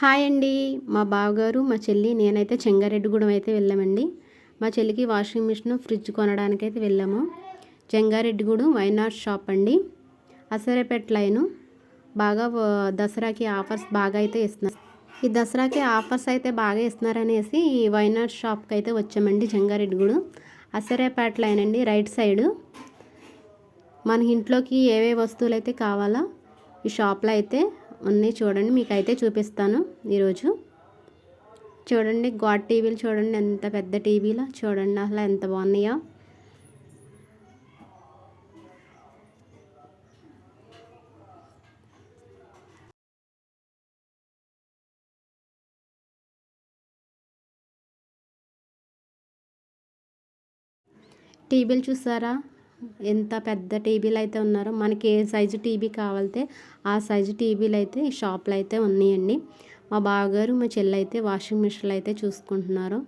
Hi అండి. మా బావగారు మా చెల్లి నేనైతే చెంగారెడ్డిగూడెం అయితే వెళ్ళామండి. మా చెల్లికి వాషింగ్ మిషన్ ఫ్రిడ్జ్ కొనడానికి అయితే వెళ్ళాము. చెంగారెడ్డిగూడెం వైనాట్ షాప్ అండి. అసరేపేట లైను. బాగా దసరాకి ఆఫర్స్ బాగా అయితే ఇస్తున్నారు ఈ దసరాకి ఆఫర్స్ అయితే బాగా ఇస్తున్నారనేసి ఈ వైనాట్ షాప్కి అయితే వచ్చామండి చెంగారెడ్డిగూడెం. అసరేపేట లైన్ అండి రైట్ సైడు. మన ఇంట్లోకి ఏవే వస్తువులు అయితే కావాలో ఈ షాప్లో అయితే ఉన్నాయి చూడండి మీకు అయితే చూపిస్తాను ఈరోజు. చూడండి గాడ్ టీవీలు చూడండి ఎంత పెద్ద టీవీలో చూడండి అసలు ఎంత బాగున్నాయో. టీవీలు చూసారా? ఎంత పెద్ద టీవీలు అయితే ఉన్నారో మనకి ఏ సైజు టీవీ కావాలితే ఆ సైజు టీవీలు అయితే ఈ షాప్లో అయితే ఉన్నాయండి. మా బావగారు మా చెల్లి అయితే వాషింగ్ మిషన్లు అయితే చూసుకుంటున్నారు.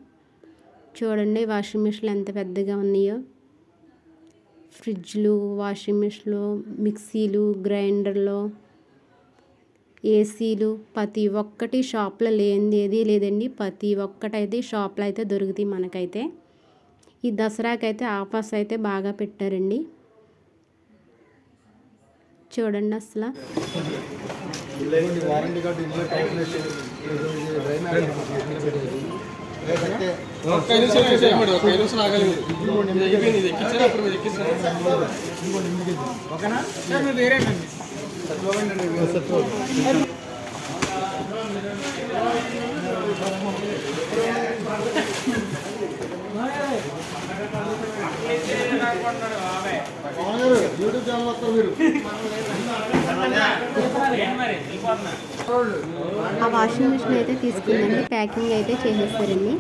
చూడండి వాషింగ్ మిషన్లు ఎంత పెద్దగా ఉన్నాయో. ఫ్రిడ్జ్లు వాషింగ్ మిషన్లు మిక్సీలు గ్రైండర్లు ఏసీలు ప్రతి ఒక్కటి షాప్లో లేనిది ఏది లేదండి. ప్రతి ఒక్కటైతే షాప్లో అయితే దొరుకుతాయి మనకైతే. ఈ దసరాకి అయితే ఆఫర్స్ అయితే బాగా పెట్టారండి. చూడండి అసలు. ఆ వాషింగ్ మిషన్ అయితే తీసుకుందండి ప్యాకింగ్ అయితే చేసేస్తారండి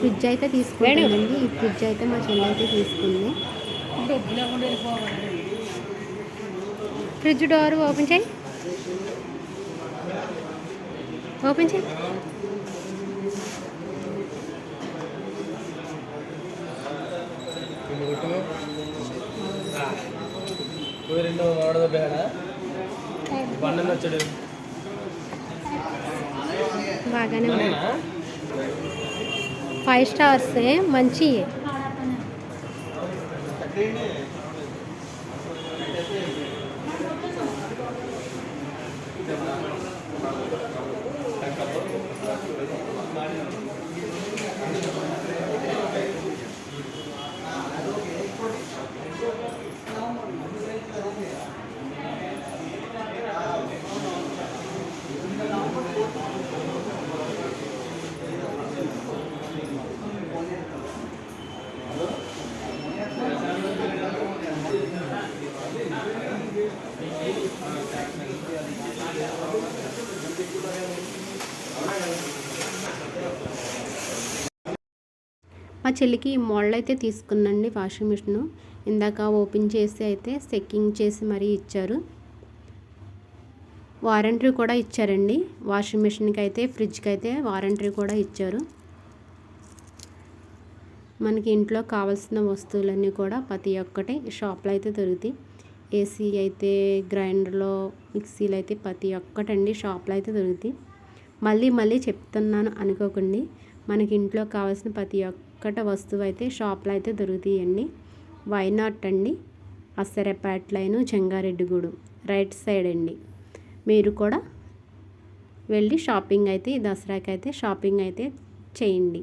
ఫ్రిడ్జ్ అయితే తీసుకుంటానండి. ఈ ఫ్రిడ్జ్ అయితే మా చెల్లి అయితే తీసుకుంది. ఫ్రిడ్జ్ డోర్ ఓపెన్ చేయి. ఓపెన్ చేయి. ಊರಿಂದ ಮಾಡೋದು ಬೇಡ ಬಣ್ಣನ ಹಚ್ಚಿಡು బాగానే ఉంది ఫైవ్ స్టార్స్ మంచి మా చెల్లికి ఈ మోడల్ అయితే తీసుకుందండి వాషింగ్ మిషన్. ఇందాక ఓపెన్ చేసి అయితే సెక్కింగ్ చేసి మరీ ఇచ్చారు. వారంటీ కూడా ఇచ్చారండి. వాషింగ్ మిషన్కి అయితే ఫ్రిడ్జ్కి అయితే వారంటరీ కూడా ఇచ్చారు. మనకి ఇంట్లో కావాల్సిన వస్తువులన్నీ కూడా ప్రతి ఒక్కటి షాప్లో అయితే దొరుకుతాయి. ఏసీ అయితే గ్రైండర్లో మిక్సీలు అయితే ప్రతి ఒక్కటండి షాప్లో అయితే దొరుకుతాయి. మళ్ళీ మళ్ళీ చెప్తున్నాను అనుకోకండి. మనకి ఇంట్లో కావాల్సిన ప్రతి ఒక్కట వస్తువు అయితే షాప్లో అయితే దొరుకుతాయండి. వైనాట్ అండి? Asarapeta line Chengareddygudem right side అండి. మీరు కూడా వెళ్ళి షాపింగ్ అయితే ఈ దసరాకి అయితే షాపింగ్ అయితే చేయండి.